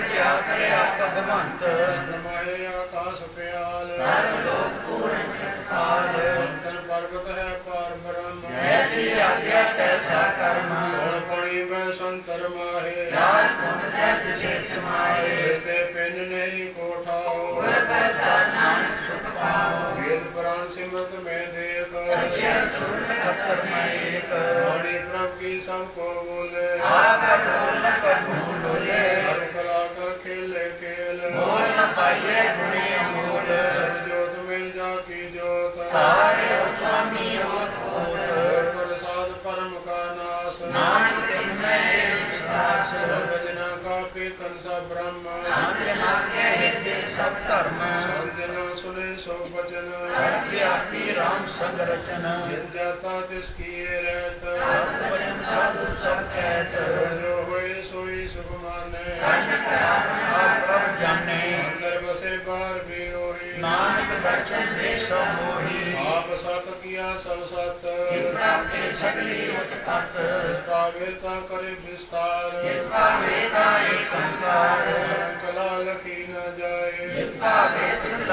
ਪਿਆ ਕਰਿਆ ਭਗਵੰਤ। ਰਮਾਏ ਆਕਾਸ ਪਿਆਲ। ਸਰਬ ਲੋਕ ਪੂਰਨ ਪ੍ਰਤਪਾਲ। ਤਨ ਪਰਬਤ ਹੈ ਪਾਰ ਬ੍ਰਹਮ। ਐਸੀ ਆਗਿਆ ਤੈਸਾ ਕਰਮ। ਹੁਣ ਪਣੀ ਮੈਂ ਸੰਤਰ ਮਾਹੇ। ਚਾਰ ਗੁਣ ਤੈ ਦਿਸੇ ਸਮਾਏ। ਤੇ ਪਿੰਨ ਨਹੀਂ ਕੋਠਾਓ। ਗੁਰ ਪ੍ਰਸਾਦ ਨਾਨਕ ਸੁਖ ਪਾਓ। ਵੇਦ ਪੁਰਾਨ ਸਿਮਰਤ ਮੈਂ ਦੇਖ ਸਚਿਆ ਸੁਰਤ ਖਤਰ ਮੈਂ ਏਕ। ਬਾਣੀ ਪ੍ਰਭ ਕੀ ਸਭ ਕੋ ਬੋਲੇ। ਆਪ ਪਾਈਏ ਗੁਣੀ ਅਮੋਲ। ਜੋਤ ਮੈਂ ਜਾ ਕੀ ਜੋਤ ਤਾਰਿਓ ਸੁਆਮੀ ਓਤ ਓਤ ਪ੍ਰਸਾਦ ਪਰਮ ਕਾ ਨਾਸ। ਨਾਨਕ ਦਿਨ ਮੈਂ ਵਿਸ਼ਵਾਸ। ਜਨਾ ਕਾ ਪੇ ਕੰਸਾ ਬ੍ਰਹਮ। ਸੰਜਨਾ ਕੇ ਹਿਰਦੇ ਸਭ ਧਰਮ। ਸੰਜਨਾ ਸੁਨੇ ਸੋ ਬਚਨ ਸਰਬ ਵਿਆਪੀ ਰਾਮ ਸੰਗ ਰਚਨ। ਜਿਨ ਜਾਤਾ ਤਿਸ ਕੀ ਰਹਿਤ। ਸਤ ਬਚਨ ਸਾਧੂ ਸਭ ਕਹਿਤ ਜੋ ਹੋਏ ਸੋਈ ਸੁਖ ਮਾਨੇ। ਕੰਨ ਜਾਣੇ ਵੀ ਹੋਈ ਨਾਨਕ ਦਰਸ਼ਨ ਦੇਖ ਸਭ ਮੋਹੀ। ਆਪ ਸਤ ਕੀਆ ਸਭ ਸਤ। ਤਿਸਰਾ ਤੇ ਸਗਲੀ ਉਤਪਤ। ਪਾਵੇ ਤਾ ਕਰੇ ਵਿਸਤਾਰ। ਜਿਸ ਭਾਵੇ ਕਾ ਏਕੰਕਾਰ ਕਲਾ ਲਖੀ ਨ ਜਾਏ। ਜਿਸ ਭਾਵੇ ਸਲਾਏ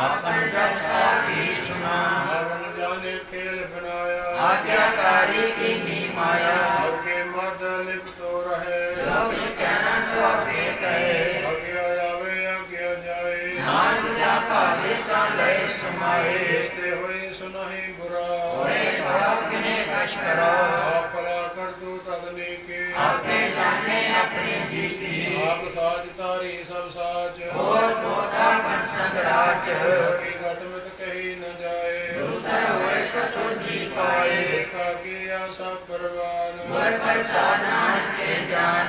ਆਪਨ ਜਸ ਆਪੀ ਸੁਨਾ ਆਵਨ ਜਾਣੇ ਖੇਲ ਬਣਾਇਆ ਆਗਿਆਕਾਰੀ ਕੀਨੀ ਮਾਇਆ। ਅੱਗੇ ਮਦ ਲਿਪਤੋ ਰਹੇ ਜੋ ਕਿਛ ਕਹਿਣਾ ਸੋ ਆਪੇ ਕਹੇ। ਅੱਗੇ ਆਵੇ ਅੱਗੇ ਜਾਏ ਨਾਨਕ ਜਾ ਭਾਵੇ ਤਾਂ ਲੈ ਸਮਾਏ। ਤੇ ਹੋਏ ਸੁਨਹੀ ਬੁਰਾ ਹੋਰੇ ਭਾਵ ਕਿਨੇ ਕਛ ਕਰੋ। ਆਪ ਭਲਾ ਕਰ ਦੂ ਤਗਨੀ ਕੇ ਆਪੇ ਜਾਣੇ ਆਪਣੀ ਜੀਤੀ। ਆਪ ਸਾਜ ਤਾਰੀ ਸਭ ਸਾਚ। ਹੋਰ ਕੋਤਾ ਪਨ ਸੰਗਰਾਜ ਕੀ ਘਟ ਮਿਤ ਕਹੀ ਨ ਜਾਏ। ਦੂਸਰ ਹੋਏ ਤਾਂ ਸੋਜੀ ਪਾਏ। ਕਾ ਕੀ ਆਸਾ ਪਰਵਾਨ। ਗੁਰ ਪ੍ਰਸਾਦ ਨਾਨਕ ਕੇ ਜਾਨ।